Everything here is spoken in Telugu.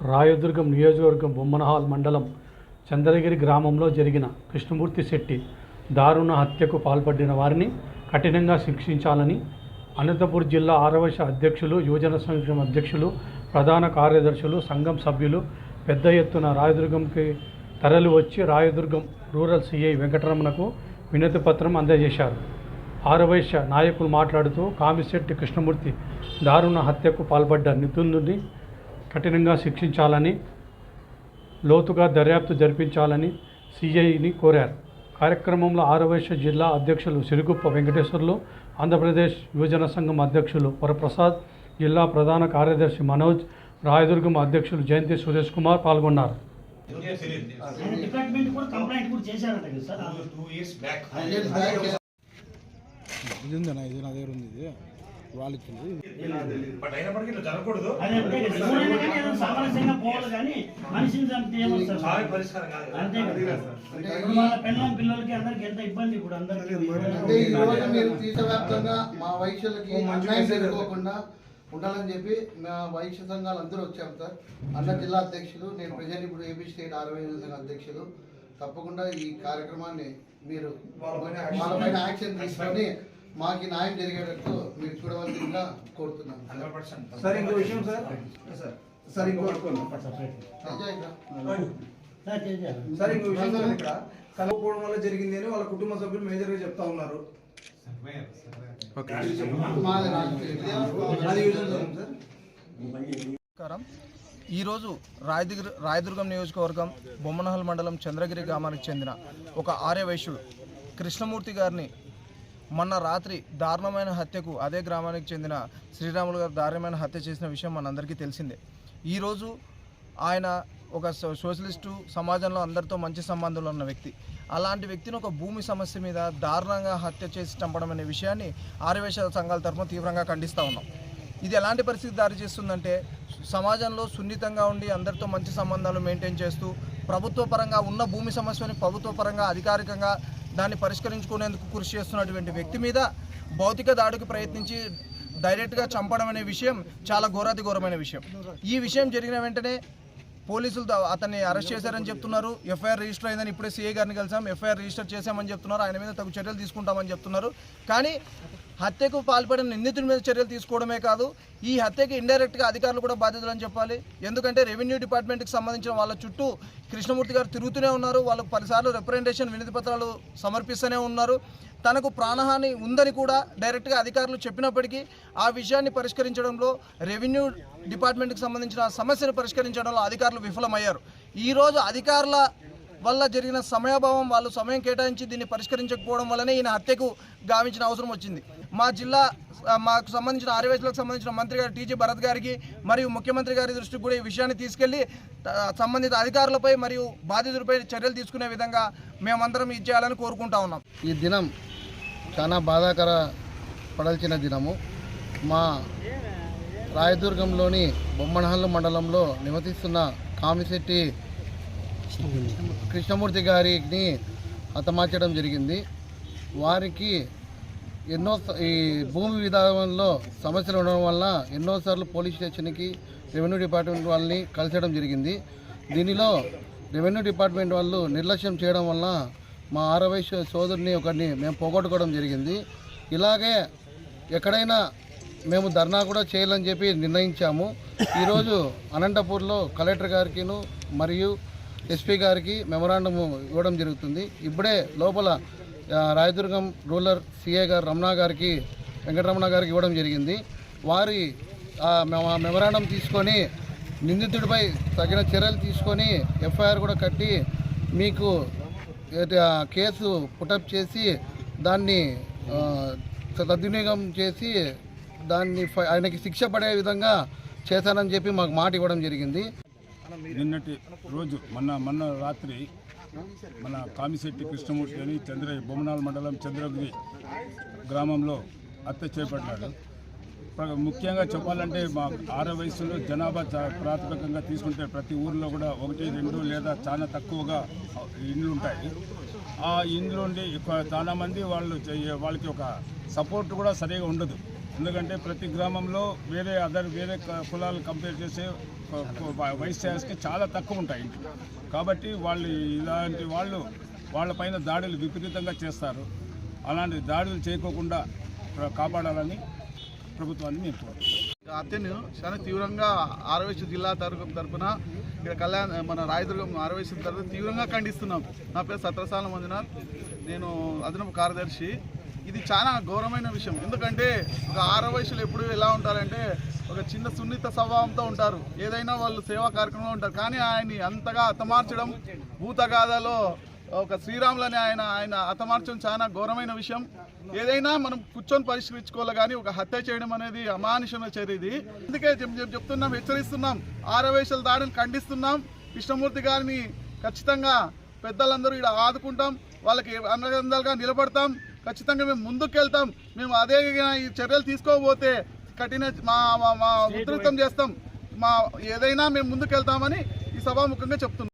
రాయదుర్గం నియోజకవర్గం బొమ్మనహాల్ మండలం చంద్రగిరి గ్రామంలో జరిగిన కృష్ణమూర్తి శెట్టి దారుణ హత్యకు పాల్పడిన వారిని కఠినంగా శిక్షించాలని అనంతపూర్ జిల్లా ఆరవశ అధ్యక్షులు యువజన సంక్షేమ అధ్యక్షులు ప్రధాన కార్యదర్శులు సంఘం సభ్యులు పెద్ద ఎత్తున రాయదుర్గంకి తరలి వచ్చి రాయదుర్గం రూరల్ సిఐ వెంకటరమణకు వినతి పత్రం అందజేశారు. ఆరవైశ్య నాయకులు మాట్లాడుతూ కామిశెట్టి కృష్ణమూర్తి దారుణ హత్యకు పాల్పడ్డ నిందితుడిని కఠినంగా శిక్షించాలని లోతుగా దర్యాప్తు జరిపించాలని సిఐని కోరారు. కార్యక్రమంలో ఆరవైశ్య జిల్లా అధ్యక్షులు సిరిగుప్ప వెంకటేశ్వర్లు ఆంధ్రప్రదేశ్ యువజన సంఘం అధ్యక్షులు వరప్రసాద్ జిల్లా ప్రధాన కార్యదర్శి మనోజ్ రాయదుర్గం అధ్యక్షులు జయంతి సురేష్ కుమార్ పాల్గొన్నారు. డిపార్ట్మెంట్ కూడా కంప్లైంట్ కూడా చేశారంట కదా సార్ టూ ఇయర్స్ బ్యాక్ ఇది ఉందన్న ఇది నా దగ్గర ఉంది ఇది వాళ్ళు ఇచ్చింది బట్ అయినప్పటికీ ఇట్లా జరగకూడదు. అదే అంటే ఎవరైనా కానీ ఏదో సామరస్యంగా పోవాలి కానీ మనిషిని చంపితే ఏమొస్తారు? సాగు సార్? పరిష్కారం కాదు కదా. అంతే కదా. ఇప్పుడు మన పిల్లల పిల్లలకి అందరికి ఎంత ఇబ్బంది ఇప్పుడు అందరికి? అంటే ఈ రోజు మీరు దేశవ్యాప్తంగా మా వైశ్యులకి అన్యాయం జరగకుండా ఉండాలని చెప్పి మా వైశ్య సంఘాలు అందరూ వచ్చాం సార్. అన్న జిల్లా అధ్యక్షులు నేను ప్రజెంట్ ఇప్పుడు ఏపీ స్టేట్ ఆర్వై సంఘ అధ్యక్షులు. తప్పకుండా ఈ కార్యక్రమాన్ని మీరు వాళ్ళపైన యాక్షన్ తీసుకొని మాకు ఈ న్యాయం జరిగేటట్టు మీరు చూడవలసిందిగా కోరుతున్నాను. 100% సార్ ఇంకో విషయం సార్? సార్. ఇంకో. సార్ ఇంకో విషయం సార్. ఇక్కడ కలవకపోవడం వల్ల జరిగింది అని వాళ్ళ కుటుంబ సభ్యులు మేజర్గా చెప్తా ఉన్నారు. ఈరోజు రాయదుర్గ రాయదుర్గం నియోజకవర్గం బొమ్మనహల్ మండలం చంద్రగిరి గ్రామానికి చెందిన ఒక ఆర్య వైశ్యుడు కృష్ణమూర్తి గారిని మొన్న రాత్రి దారుణమైన హత్యకు అదే గ్రామానికి చెందిన శ్రీరాములు గారు దారుణమైన హత్య చేసిన విషయం మనందరికీ తెలిసిందే. ఈరోజు ఆయన ఒక సోషలిస్టు సమాజంలో అందరితో మంచి సంబంధాలు ఉన్న వ్యక్తి. అలాంటి వ్యక్తిని ఒక భూమి సమస్య మీద దారుణంగా హత్య చేసి చంపడం అనే విషయాన్ని ఆర్యవేశ సంఘాల తరఫున తీవ్రంగా ఖండిస్తూ ఉన్నాం. ఇది ఎలాంటి పరిస్థితి దారి చేస్తుందంటే సమాజంలో సున్నితంగా ఉండి అందరితో మంచి సంబంధాలు మెయింటైన్ చేస్తూ ప్రభుత్వ పరంగా ఉన్న భూమి సమస్యని ప్రభుత్వ పరంగా అధికారికంగా దాన్ని పరిష్కరించుకునేందుకు కృషి చేస్తున్నటువంటి వ్యక్తి మీద భౌతిక దాడికి ప్రయత్నించి డైరెక్ట్గా చంపడం అనే విషయం చాలా ఘోరాతి ఘోరమైన విషయం. ఈ విషయం జరిగిన వెంటనే పోలీసులు అతన్ని అరెస్ట్ చేశారని చెప్తున్నారు. ఎఫ్ఐఆర్ రిజిస్టర్ అయిందని ఇప్పుడే సీఏ గారిని కలిసాం. ఎఫ్ఐఆర్ రిజిస్టర్ చేశామని చెప్తున్నారు. ఆయన మీద తగు చర్యలు తీసుకుంటామని చెప్తున్నారు. కానీ హత్యకు పాల్పడిన నిందితుడి మీద చర్యలు తీసుకోవడమే కాదు ఈ హత్యకి ఇండైరెక్ట్గా అధికారులు కూడా బాధ్యతలు అని చెప్పాలి. ఎందుకంటే రెవెన్యూ డిపార్ట్మెంట్కి సంబంధించిన వాళ్ళ చుట్టూ కృష్ణమూర్తి గారు తిరుగుతూనే ఉన్నారు. వాళ్ళకు పదిసార్లు రిప్రజెంటేషన్ వినతి పత్రాలు సమర్పిస్తూనే ఉన్నారు. తనకు ప్రాణహాని ఉందని కూడా డైరెక్ట్గా అధికారులు చెప్పినప్పటికీ ఆ విషయాన్ని పరిష్కరించడంలో రెవెన్యూ డిపార్ట్మెంట్కి సంబంధించిన సమస్యను పరిష్కరించడంలో అధికారులు విఫలమయ్యారు. ఈరోజు అధికారుల వల్ల జరిగిన సమయాభావం వాళ్ళు సమయం కేటాయించి దీన్ని పరిష్కరించకపోవడం వల్లనే ఈయన హత్యకు గావించిన అవసరం వచ్చింది. మా జిల్లా మాకు సంబంధించిన ఆర్యవేశలకు సంబంధించిన మంత్రి గారు టీజీ భరత్ గారికి మరియు ముఖ్యమంత్రి గారి దృష్టికి కూడా ఈ విషయాన్ని తీసుకెళ్ళి సంబంధిత అధికారులపై మరియు బాధితులపై చర్యలు తీసుకునే విధంగా మేమందరం ఇది చేయాలని కోరుకుంటా ఉన్నాం. ఈ దినం చాలా బాధాకర పడాల్సిన దినము. మా రాయదుర్గంలోని బొమ్మనహల్లు మండలంలో నివసిస్తున్న కామిశెట్టి కృష్ణమూర్తి గారిని హతమార్చడం జరిగింది. వారికి ఎన్నో ఈ భూమి విధానంలో సమస్యలు ఉండడం వల్ల ఎన్నోసార్లు పోలీస్ స్టేషన్కి రెవెన్యూ డిపార్ట్మెంట్ వాళ్ళని కలిసడం జరిగింది. దీనిలో రెవెన్యూ డిపార్ట్మెంట్ వాళ్ళు నిర్లక్ష్యం చేయడం వల్ల మా ఆరవై సోదరుని ఒకరిని మేము పోగొట్టుకోవడం జరిగింది. ఇలాగే ఎక్కడైనా మేము ధర్నా కూడా చేయాలని చెప్పి నిర్ణయించాము. ఈరోజు అనంతపూర్లో కలెక్టర్ గారికిను మరియు ఎస్పీ గారికి మెమరాండం ఇవ్వడం జరుగుతుంది. ఇప్పుడే లోపల రాయదుర్గం రూరల్ సిఏ గారు రమణ గారికి వెంకటరమణ గారికి ఇవ్వడం జరిగింది. వారి ఆ మె- మెమరాండం తీసుకొని నిందితుడిపై తగిన చర్యలు తీసుకొని ఎఫ్ఐఆర్ కూడా కట్టి మీకు కేసు పుటప్ చేసి దాన్ని సద్వినియోగం చేసి దాన్ని ఆయనకి శిక్ష పడే విధంగా చేశానని చెప్పి మాకు మాట ఇవ్వడం జరిగింది. నిన్నటి రోజు మొన్న మొన్న రాత్రి మన కామిశెట్టి కృష్ణమూర్తి అని చంద్ర బొమ్మనాల మండలం చంద్రగిరి గ్రామంలో హత్య చేపట్టాడు. ముఖ్యంగా చెప్పాలంటే మా ఆరో వయసులో జనాభా చా- ప్రాథమికంగా తీసుకుంటే ప్రతి ఊర్లో కూడా ఒకటి రెండు లేదా చాలా తక్కువగా ఇండ్లు ఉంటాయి. ఆ ఇండ్లు ఉండి చాలామంది వాళ్ళు వాళ్ళకి ఒక సపోర్ట్ కూడా సరిగా ఉండదు. ఎందుకంటే ప్రతి గ్రామంలో వేరే అదర్ వేరే క- కులాలు కంపేర్ చేసే వైస్ ఛాన్సలర్స్కి చాలా తక్కువ ఉంటాయి. కాబట్టి వాళ్ళు ఇలాంటి వాళ్ళు వాళ్ళపైన దాడులు విపరీతంగా చేస్తారు. అలాంటి దాడులు చేయకోకుండా కాపాడాలని ప్రభుత్వాన్ని మేము అత్యను హత్యను చాలా తీవ్రంగా ఆరవేశ జిల్లా తరపు తరపున ఇక్కడ కళ్యాణ్ మన రాయదుర్గం ఆరవేశం తరపున తీవ్రంగా ఖండిస్తున్నాం. నా పేరు సత్రసాల మంజునాథ్. నేను అదనపు కార్యదర్శి. ఇది చాలా ఘోరమైన విషయం. ఎందుకంటే ఒక ఆరవయసులు ఎప్పుడు ఎలా ఉంటారంటే ఒక చిన్న సున్నిత స్వభావంతో ఉంటారు. ఏదైనా వాళ్ళు సేవా కార్యక్రమంలో ఉంటారు. కానీ ఆయన్ని అంతగా హతమార్చడం భూతగాథలో ఒక శ్రీరాములని ఆయన ఆయన అతమార్చడం చాలా ఘోరమైన విషయం. ఏదైనా మనం కూర్చొని పరిష్కరించుకోవాలి కానీ ఒక హత్య చేయడం అనేది అమానుషమైన చర్య ఇది. అందుకే చెప్తున్నాం హెచ్చరిస్తున్నాం. ఆరవేశాల దాడిని ఖండిస్తున్నాం. కృష్ణమూర్తి గారిని ఖచ్చితంగా పెద్దలందరూ ఇక్కడ ఆదుకుంటాం. వాళ్ళకి అండగా నిలబడతాం. ఖచ్చితంగా మేము ముందుకు వెళ్తాం మేము అదే ఈ చర్యలు తీసుకోకపోతే కఠిన మా మా- ఉధృతం చేస్తాం. మా ఏదైనా మేము ముందుకు వెళ్తామని ఈ సభాముఖంగా చెప్తున్నాం.